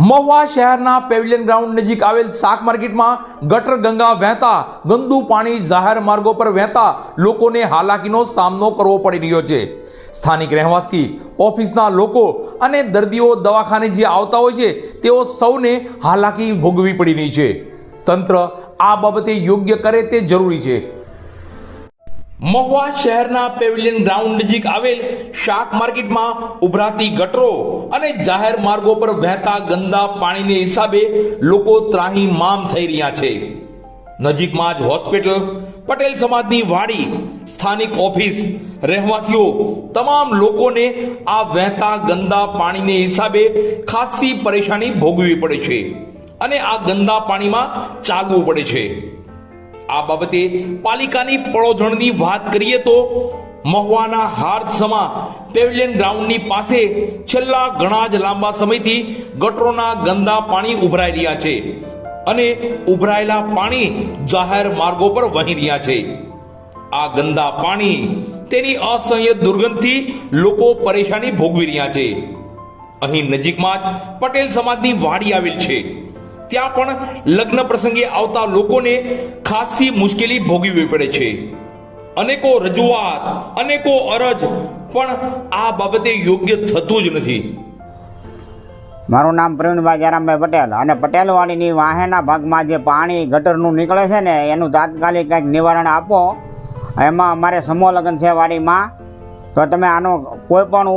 મહુવા શહેરના pavilion ground નજીક આવેલ શાક માર્કેટમાં ગટર, ગંગા વહેતા, ગંદુ પાણી જાહેર માર્ગો પર વહેતા લોકોને હાલાકીનો સામનો કરવો પડી રહ્યો છે. સ્થાનિક રહેવાસી, ઓફિસના લોકો અને દર્દીઓ દવાખાને જે આવતા હોય છે, તેઓ સૌને હાલાકી ભોગવી પડી રહી છે. તંત્ર આ બાબતે યોગ્ય કરે તે જરૂરી છે. મહુવા શહેરના પેવિલિયન ગ્રાઉન્ડ નજીક આવેલ શાક માર્કેટમાં ઉભરાતી ગટરો અને જાહેર માર્ગો પર વહેતા ગંદા પાણીને હિસાબે લોકો ત્રાહીમામ થઈ રહ્યા છે. નજીકમાં જ હોસ્પિટલ, પટેલ સમાજની વાડી, સ્થાનિક ઓફિસ, રહેવાસીઓ તમામ લોકોને આ વહેતા ગંદા પાણીને હિસાબે ખાસી પરેશાની ભોગવવી પડે છે અને આ ગંદા પાણીમાં ચાલવું પડે છે. આ બાબતે પાલિકાની પળોજણની વાત કરીએ તો મહુવાના હાર્દસમા પેવિલિયન ગ્રાઉન્ડની પાસે છેલ્લા ઘણા જ લાંબા સમયથી ગટરોના ગંદા પાણી ઉભરાઈ રહ્યા છે અને ઉભરાયેલા પાણી જાહેર માર્ગો પર વહી રહ્યા છે. આ ગંદા પાણી તેની અસહ્ય દુર્ગંધથી લોકો પરેશાની ભોગવી રહ્યા છે. અહીં નજીકમાં જ પટેલ સમાજની વાડી આવેલ છે. ત્યાં પણ લગ્ન પ્રસંગે આવતા લોકોને ખાસી મુશ્કેલી ભોગવવી પડે છે. અનેકો રજૂઆત, અનેકો અરજ, પણ આ બાબતે યોગ્ય થતું જ નથી. મારું નામ પ્રવીણભાઈ જયરામભાઈ પટેલ અને પટેલવાડીની વાહેના ભાગમાં જે પાણી ગટરનું નીકળે છે ને, એનું તાત્કાલિક કંઈક નિવારણ આપો. એમાં અમારે સમૂહ લગ્ન છે વાડીમાં. તો તમે આનો કોઈ પણ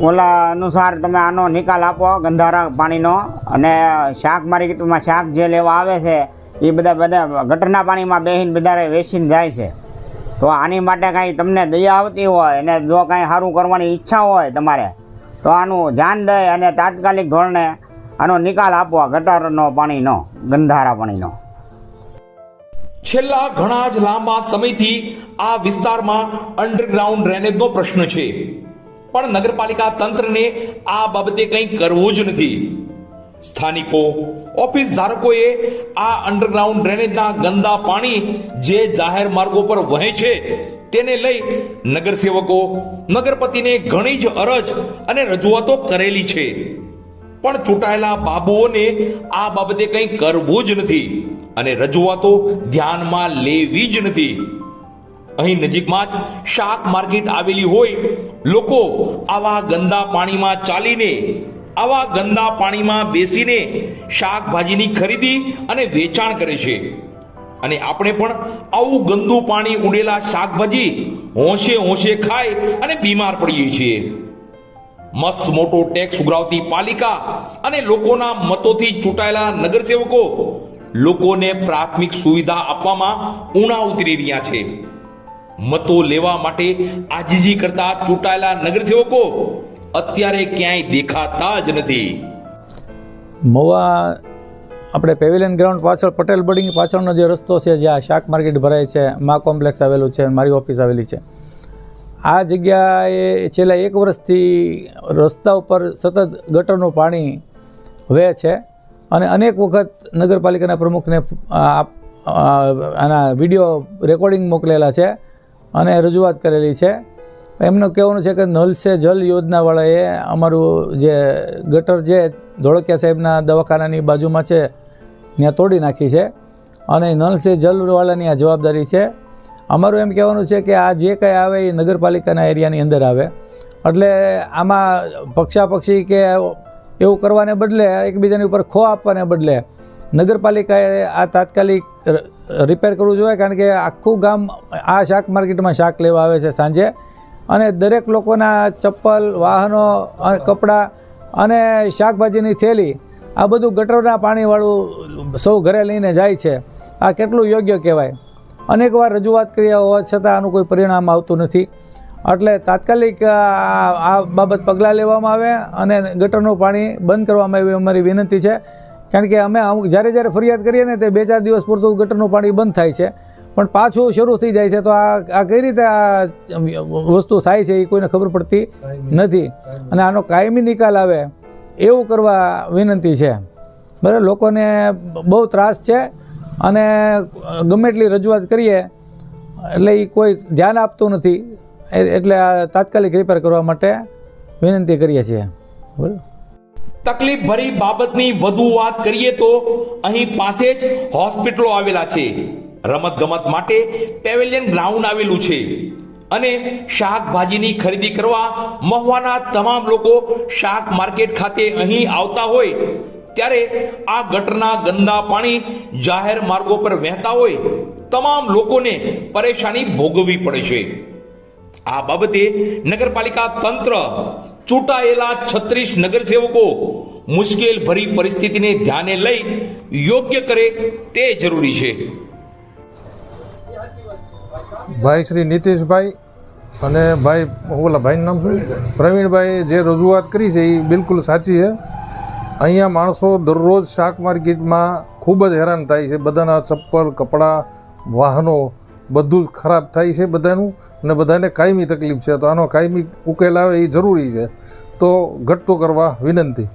ઓલા અનુસાર તમે આનો નિકાલ આપો, ગંધારા પાણીનો. અને શાક માર્કેટમાં શાક જે લેવા આવે છે, એ બધા બધા ગટરના પાણીમાં બેસીને બધારે વેચીને જાય છે. તો આની માટે કાંઈ તમને દયા આવતી હોય અને જો કાંઈ સારું કરવાની ઈચ્છા હોય તમારે, તો આનું ધ્યાન દઈ અને તાત્કાલિક ધોરણે આનો નિકાલ આપવો ગટરનો પાણીનો, ગંધારા પાણીનો. છેલ્લા ઘણા જ લાંબા સમયથી આ વિસ્તારમાં અંડરગ્રાઉન્ડ ડ્રેનેજનો પ્રશ્ન છે. પણ નગરપાલિકા તંત્રને આ બાબતે કંઈ કરવું જ નથી. સ્થાનિકો, ઓફિસ ધારકોએ આ અંડરગ્રાઉન્ડ ડ્રેનેજના ગંદા પાણી જે જાહેર માર્ગો પર વહે છે, તેને લઈ નગરસેવકો, નગરપતિને ઘણી જ અરજ અને રજૂઆતો કરેલી છે. પણ ચૂંટાયેલા બાબુઓને આ બાબતે કંઈ કરવું જ નથી અને રજૂઆતો ધ્યાનમાં લેવી જ નથી. અહીં નજીકમાં જ શાક માર્કેટ આવેલી હોય લોકો આવા ગંદા પાણીમાં ચાલીને, આવા ગંદા પાણીમાં બેસીને શાકભાજીની ખરીદી અને વેચાણ કરે છે. અને આપણે પણ આવું ગંદુ પાણી ઉડેલા શાકભાજી હોંશે હોંશે ખાય અને બીમાર પડીએ છીએ. મસ્ત મોટો ટેક્સ ઉઘરાવતી પાલિકા અને લોકોના મતોથી ચૂંટાયેલા નગરસેવકો લોકોને પ્રાથમિક સુવિધા આપવામાં ઊણા ઉતરી રહ્યા છે. મતો લેવા માટે આજીજી કરતા ચૂંટાયેલા નગરસેવકો અત્યારે ક્યાંય દેખાતા જ નથી. મવા આપણે પેવેલિયન ગ્રાઉન્ડ પાછળ પટેલ બિલ્ડિંગ પાછળનો જે રસ્તો છે, જ્યાં શાક માર્કેટ ભરાય છે, મા કોમ્પ્લેક્સ આવેલું છે, મારી ઓફિસ આવેલી છે. આ જગ્યાએ છેલ્લા એક વર્ષથી રસ્તા ઉપર સતત ગટરનું પાણી વહે છે અને અનેક વખત નગરપાલિકાના પ્રમુખને આના વીડિયો રેકોર્ડિંગ મોકલેલા છે. અને રજૂઆત કરેલી છે. એમનું કહેવાનું છે કે નલ સે જલ યોજનાવાળાએ અમારું જે ગટર જે ધોળકિયા સાહેબના દવાખાનાની બાજુમાં છે, ત્યાં તોડી નાખી છે અને નલ સે જલવાળાની આ જવાબદારી છે. અમારું એમ કહેવાનું છે કે આ જે કંઈ આવે એ નગરપાલિકાના એરિયાની અંદર આવે. એટલે આમાં પક્ષાપક્ષી કે એવું કરવાને બદલે એકબીજાની ઉપર ખો આપવાને બદલે નગરપાલિકાએ આ તાત્કાલિક રિપેર કરવું જોઈએ કારણ કે આખું ગામ આ શાક માર્કેટમાં શાક લેવા આવે છે સાંજે. અને દરેક લોકોના ચપ્પલ, વાહનો કપડાં અને શાકભાજીની થેલી, આ બધું ગટરના પાણીવાળું સૌ ઘરે લઈને જાય છે. આ કેટલું યોગ્ય કહેવાય? અનેકવાર રજૂઆત કર્યા હોવા છતાં આનું કોઈ પરિણામ આવતું નથી. એટલે તાત્કાલિક આ બાબત પગલાં લેવામાં આવે અને ગટરનું પાણી બંધ કરવામાં આવ્યું અમારી વિનંતી છે. કારણ કે અમે અમુક જ્યારે જ્યારે ફરિયાદ કરીએ ને તે બે ચાર દિવસ પૂરતું ગટરનું પાણી બંધ થાય છે. પણ પાછું શરૂ થઈ જાય છે તો આ આ કઈ રીતે આ વસ્તુ થાય છે એ કોઈને ખબર પડતી નથી. અને આનો કાયમી નિકાલ આવે એવું કરવા વિનંતી છે. બરાબર લોકોને બહુ ત્રાસ છે અને ગમે એટલી રજૂઆત કરીએ એટલે એ કોઈ ધ્યાન આપતું નથી. એ- એટલે આ તાત્કાલિક રિપેર કરવા માટે વિનંતી કરીએ છીએ. બરાબર? તકલીફ ભરી બાબતની વધુ વાત કરીએ તો અહીં પાસે જ હોસ્પિટલો આવેલા છે. રમત ગમત માટે પેવેલિયન ગ્રાઉન્ડ આવેલું છે. અને શાકભાજીની ખરીદી કરવા મહુવાના તમામ લોકો શાક માર્કેટ ખાતે અહીં આવતા હોય, ત્યારે આ ગટરના ગંદા પાણી જાહેર માર્ગો પર વહેતા હોય, તમામ લોકોને પરેશાની ભોગવવી પડે છે. આ બાબતે નગરપાલિકા તંત્ર ચૂંટાયેલા છત્રીસ નગરસેવકો મુશ્કેલ ભરી પરિસ્થિતિને ધ્યાને લઈ યોગ્ય કરે તે જરૂરી છે. ભાઈ શ્રી નીતિશભાઈ અને ભાઈ ઓલા ભાઈનું નામ શું? પ્રવીણભાઈ જે રજૂઆત કરી છે એ બિલકુલ સાચી છે. અહીંયા માણસો દરરોજ શાક માર્કેટમાં ખૂબ જ હેરાન થાય છે. બધાના ચપ્પલ, કપડાં, વાહનો બધું જ ખરાબ થાય છે બધાનું. અને બધાને કાયમી તકલીફ છે, તો આનો કાયમી ઉકેલ આવે એ જરૂરી છે. તો ઘટતો કરવા વિનંતી.